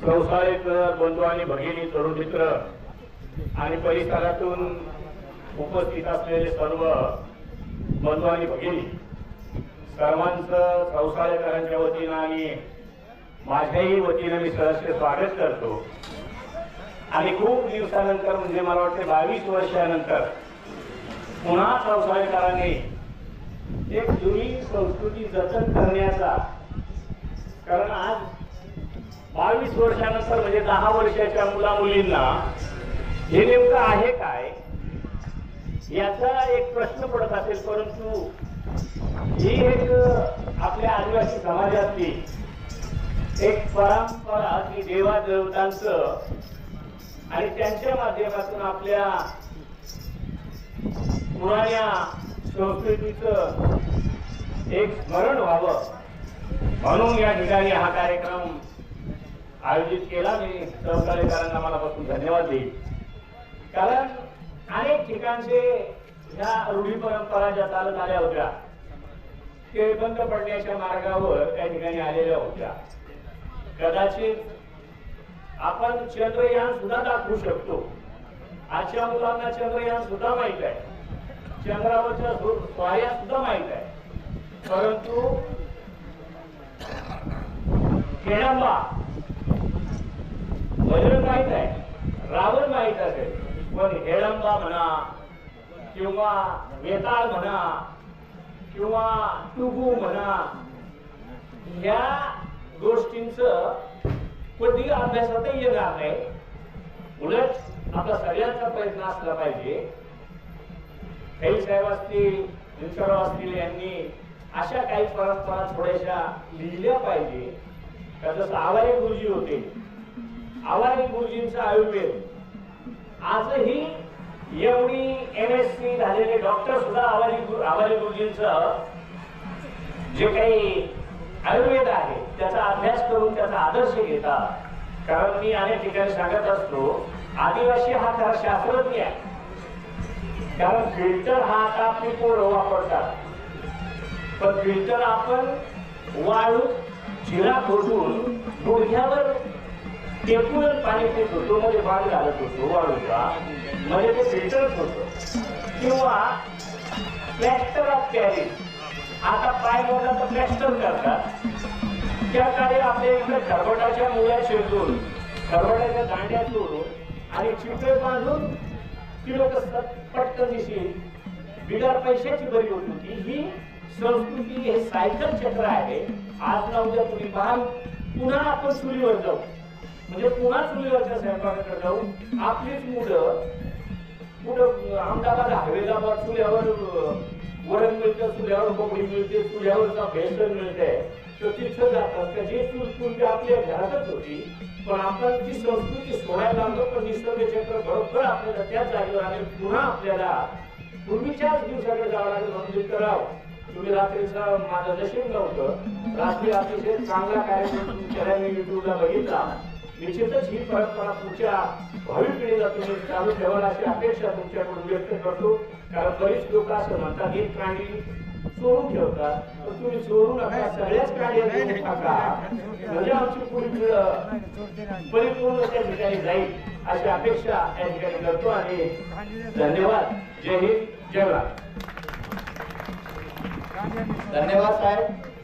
संसारेकर बंधू आणि भगिनी तरुण मित्र आणि परिसरातून उपस्थित असलेले सर्व बंधू आणि भगिनी सर्वांचं संसारेकरांच्या वतीनं आणि माझ्याही वतीनं मी सहर्ष स्वागत करतो. आणि खूप दिवसानंतर म्हणजे मला वाटते बावीस वर्षानंतर पुन्हा संसारेकरांनी एक जुनी संस्कृती जतन करण्याचा कारण आज बावीस वर्षानंतर म्हणजे दहा वर्षाच्या मुला मुलींना हे नेमकं आहे काय? याचा एक प्रश्न पडत असेल परंतु ही एक आपल्या आदिवासी समाजातली एक परंपरा की देवादेवतांचं आणि त्यांच्या माध्यमातून आपल्या पुराण्या संस्कृतीचं एक स्मरण व्हावं. म्हणून या ठिकाणी हा कार्यक्रम आयोजित केला मी. सहकार्यकारांना मनापासून धन्यवाद देईल कारण अनेक ठिकाणचे ह्या रूढी परंपरा ज्या चालत आल्या होत्या ते बंद पडण्याच्या मार्गावर त्या ठिकाणी आलेल्या होत्या. कदाचित आपण चंद्रयान सुद्धा दाखवू शकतो. आजच्या मुलांना चंद्रयान सुद्धा माहीत आहे. चंद्रावरच्या स्वाया सुद्धा माहीत आहे. परंतु खेळांबा वज्र माहीत आहे रावण माहीत असेल पण हेळंबा म्हणा किंवा वेताळ म्हणा किंवा टुगू म्हणा या गोष्टींच कधी अभ्यासातही येणार नाही. उलट आपला सगळ्यांचा प्रयत्न असला पाहिजे. काही साहेब असतील दिनकरराव असतील यांनी अशा काही परंपरा थोड्याशा लिहिल्या पाहिजे. का जसं आवारे गुरुजी होते. आवारी गुरुजींचा आयुर्वेद. आजही एवढी एम एस सी झालेले डॉक्टर सुद्धा आवारी गुरु आवारी गुरुजींचं जे काही आयुर्वेद आहे त्याचा अभ्यास करून त्याचा आदर्श घेतात कारण मी अनेक ठिकाणी सांगत असतो आदिवासी हा खरा शास्त्रज्ञ आहे. कारण फिल्टर हा आता आपली पोरं वापरतात पण फिल्टर आपण वाळू जिरा खोटून गुडघ्यावर टेकून पाणी पित होतो मध्ये बाण घालत होतो वाळूचा. म्हणजे ते फिल्टरच होतं. किंवा प्लॅस्टर ऑफ पॅरिस आता पाय मोडला तर प्लॅस्टर करतात. त्या काळी आपल्या इकडे खरबटाच्या मुळ्या शिरतून खरबटाच्या दांड्या तोडून आणि चिपळे बांधून ती लोक पटकन दिशी बिगर पैशाची बरी होत होती. ही संस्कृती हे सायकल चक्र आहे. आज ना उद्या तुम्ही पहा पुन्हा आपण सुरीवर जाऊ. म्हणजे पुन्हा चुलीवरच्या स्वयंपाकाकडे जाऊन आपलीच मुलं कुठं अहमदाबाद हायवेला चुल्यावर वरण मिळतं चुल्यावर कोंबडी मिळते चुल्यावरचा भेसळ मिळते तर तिथं जातात. का जे चूल आपल्या घरातच होती. पण आपण ती संस्कृती सोडायला लागलो पण निसर्ग चक्र बरोबर आपल्याला त्याच जागेवर आणि पुन्हा आपल्याला पूर्वीच्याच दिवसाकडे जावं लागेल. म्हणजे कराव तुम्ही रात्रीचा माझं नशीब नव्हतं. रात्री अतिशय चांगला कार्यक्रम तुमच्या मी युट्यूबला बघितला. निश्चितच ही परंपरा पुढच्या भावी पिढीला तुम्ही चालू ठेवाल अशी अपेक्षा तुमच्याकडून व्यक्त करतो. कारण बरीच लोक असं म्हणतात एक कांडी चोरून ठेवतात. तर तुम्ही चोरू नका सगळ्याच कांड्या देऊन टाका. म्हणजे आमची पुढील पिढी परिपूर्ण त्या ठिकाणी जाईल अशी अपेक्षा या ठिकाणी करतो आणि धन्यवाद. जय हिंद. जय धन्यवाद साहेब.